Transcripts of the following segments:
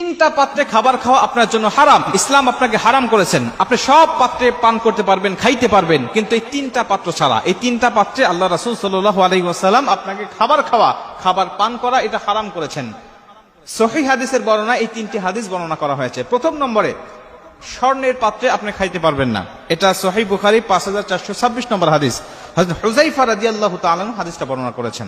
তিনটা পাত্রে খাবার খাওয়া আপনার জন্য হারাম। ইসলাম আপনাকে হারাম করেছেন। আপনি সব পাত্রে পান করতে পারবেন, খাইতে পারবেন, কিন্তু এই তিনটা পাত্র ছাড়া, এই তিনটা পাত্রে আল্লাহ রাসুল সাল্লাহ আপনাকে খাবার খাওয়া, খাবার পান করা, এটা হারাম করেছেন। সহি হাদিসের বর্ণনা এই তিনটি হাদিস বর্ণনা করা হয়েছে। প্রথম নম্বরে, স্বর্ণের পাত্রে আপনি খাইতে পারবেন না। এটা সহি বুখারি, পাঁচ হাজার চারশো ছাব্বিশ নম্বর হাদিস। হজরত হুজাইফা রাজি আল্লাহ তালানহু হাদিসটা বর্ণনা করেছেন।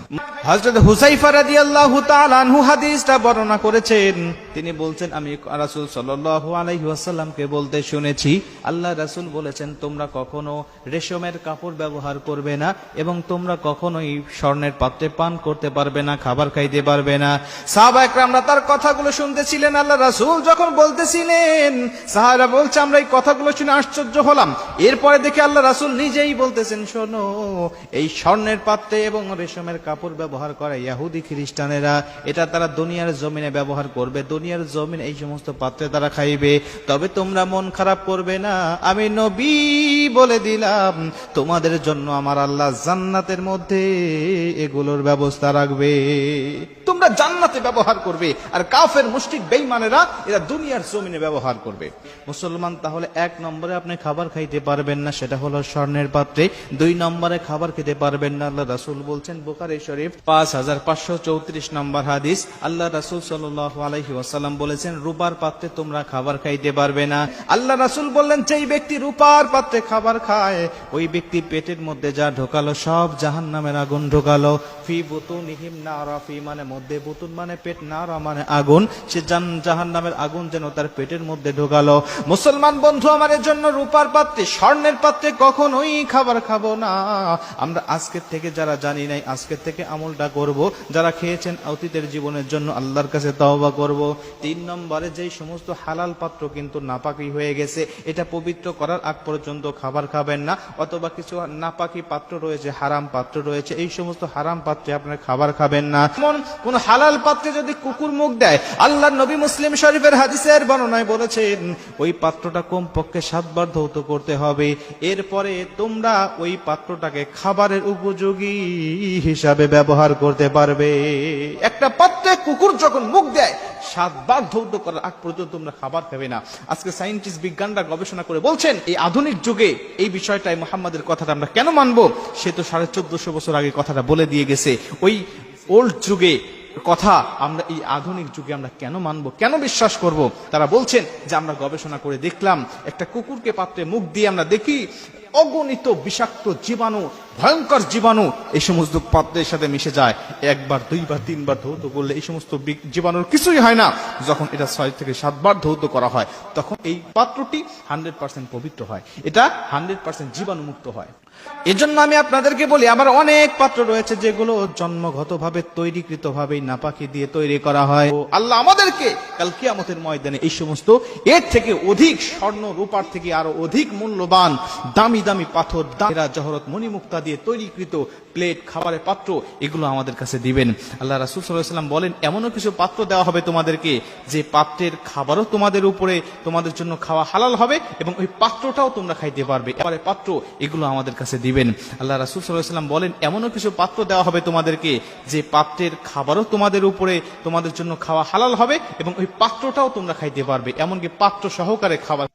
হজরত হুজাইফা রাজি আল্লাহ তালানহু হাদিসটা বর্ণনা করেছেন। তিনি বলছেন, আমি রাসুল সাল্লাল্লাহু আলাইহি ওয়াসাল্লামকে বলতে শুনেছি, আল্লাহ রাসুল বলেছেন, তোমরা কখনো রেশমের কাপড় ব্যবহার করবে না এবং তোমরা কখনোই স্বর্ণের পাত্রে পান করতে পারবে না, খাবার খাইতে পারবে না। সাহাবা একরামরা তার কথাগুলো শুনতেছিলেন, আল্লাহ রাসুল যখন বলতেছিলেন সাহারা বলছে, আমরা এই কথাগুলো শুনে আশ্চর্য হলাম। এরপরে দেখে আল্লাহ রাসুল নিজেই বলতেছেন, শোনো, এই স্বর্ণের পাত্রে এবং রেশমের কাপড় ব্যবহার করে ইয়াহুদি খ্রিস্টানেরা, এটা তারা দুনিয়ার জমিনে ব্যবহার করবে। দুনিয়ার জমিন এই সমস্ত পাত্রে তারা খাইবে। তবে তোমরা মন খারাপ করবে না। আমি নবী বলে দিলাম, তোমাদের জন্য আমার আল্লাহ জান্নাতের মধ্যে এগুলোর ব্যবস্থা রাখবে। তোমরা জান্নাতে ব্যবহার করবে। আর কাফের, মুশরিক, বেঈমানেরা এরা দুনিয়ার জমিনে ব্যবহার করবে। মুসলমান তাহলে এক নম্বরে আপনি খাবার খাইতে পারবেন না, সেটা হলো স্বর্ণের পাত্রে। দুই নম্বরে খাবার খেতে পারবেন না, আল্লাহ রাসুল বলছেন বোকারি শরীফ পাঁচ হাজার পাঁচশো চৌত্রিশ নম্বর হাদিস। আল্লাহ রাসুল সাল্লাহ আলহি ওয়াসাল্লাম বলেছেন, রূপার পাত্রে তোমরা খাবার খাইতে পারবে না। আল্লাহ রাসুল বললেন, যেই ব্যক্তি রূপার পাত্রে খাবার খায়, ওই ব্যক্তি পেটের মধ্যে যা ঢোকালো, সব জাহান নামের আগুন ঢোকালো। ফি বুতুন ইহিম নারা, ফি মানে মধ্যে বুতুন মানে পেট, নারা মানে আগুন। সে জাহান নামের আগুন যেন তার পেটের মধ্যে ঢোকালো। মুসলমান বন্ধু আমাদের জন্য রূপার পাত্রে, স্বর্ণের পাত্রে কখনোই খাবার খাব না। আমরা আজকের থেকে যারা জানি নাই, আজকের থেকে আমলটা করব। যারা খেয়েছেন অতীতের জীবনের জন্য আল্লাহর কাছে তওবা করব। তিন নম্বরে যেই সমস্ত হালাল পাত্র কিন্তু নাপাকি হয়ে গেছে, এটা পবিত্র করার আগ পর্যন্ত খাবার খাবেন না। অথবা কিছু নাপাকি পাত্র রয়েছে, হারাম পাত্র রয়েছে, এই সমস্ত হারাম পাত্রে আপনার খাবার খাবেন না। যেমন কোন হালাল পাত্রে যদি কুকুর মুখ দেয়, আল্লাহ নবী মুসলিম শরীফের হাদিসের বর্ণনায় বলেছেন, ওই পাত্রটা কমপক্ষে সাতবার ধৌত করতে হবে। এরপরে তোমরা ওই পাত্রটাকে খাবারের উপযোগী হিসাবে ব্যবহার করতে পারবে। একটা পাত্রে কুকুর যখন মুখ দেয়, সাতবার ধৌত করার আগ পর্যন্ত তোমরা খাবার খাবে না। আজকে সায়েন্টিস্ট বিজ্ঞানরা গবেষণা করে বলছেন, এই আধুনিক যুগে এই বিষয়টাই মোহাম্মদের কথাটা আমরা কেন মানবো? সে তো সাড়ে চোদ্দশো বছর আগে কথাটা বলে দিয়ে গেছে। ওই ওল্ড যুগে কথা আমরা এই আধুনিক যুগে আমরা কেন মানব, কেন বিশ্বাস করব? তারা বলছেন যে আমরা গবেষণা করে দেখলাম, একটা কুকুরকে পাত্রে মুখ দিয়ে আমরা দেখি, অগণিত বিষাক্ত জীবাণু, ভয়ঙ্কর জীবাণু, এই সমস্ত পাত্রের সাথে মিশে যায়। একবার, দুইবার, তিনবার ধৌত করলে এই সমস্ত জীবাণুর কিছুই হয় না। যখন এটা ছয় থেকে সাতবার ধৌত করা হয়, তখন এই পাত্রটি হান্ড্রেড পার্সেন্ট পবিত্র হয়। এটা হান্ড্রেড পার্সেন্ট জীবাণুমুক্ত হয়। এজন্য আমি আপনাদেরকে বলি, আমার অনেক পাত্র রয়েছে যেগুলো জন্মগতভাবে তৈরিকৃত ভাবে নাপাকি দিয়ে তৈরি করা হয়। ও আল্লাহ আমাদেরকে কাল কিয়ামতের ময়দানে এই সমস্ত, এর থেকে অধিক স্বর্ণ রূপার থেকে আরও অধিক মূল্যবান দামি দামি পাথর দামেরা জহরত মণিমুক্তা দিয়ে তৈরিকৃত প্লেট, খাবারের পাত্র এগুলো আমাদের কাছে দিবেন। আল্লাহ রাসুল সাল্লাম বলেন, এমনও কিছু পাত্র দেওয়া হবে তোমাদেরকে, যে পাত্রের খাবারও তোমাদের উপরে, তোমাদের জন্য খাওয়া হালাল হবে এবং ওই পাত্রটাও তোমরা খাইতে পারবে। পাত্র এগুলো আমাদের কাছে দিবেন। আল্লাহ রাসুল সাল্লাম বলেন, এমনও কিছু পাত্র দেওয়া হবে তোমাদেরকে যে পাত্রের খাবারও তোমাদের উপরে, তোমাদের জন্য খাওয়া হালাল হবে এবং ওই পাত্রটাও তোমরা খাইতে পারবে। এমনকি পাত্র সহকারে খাবার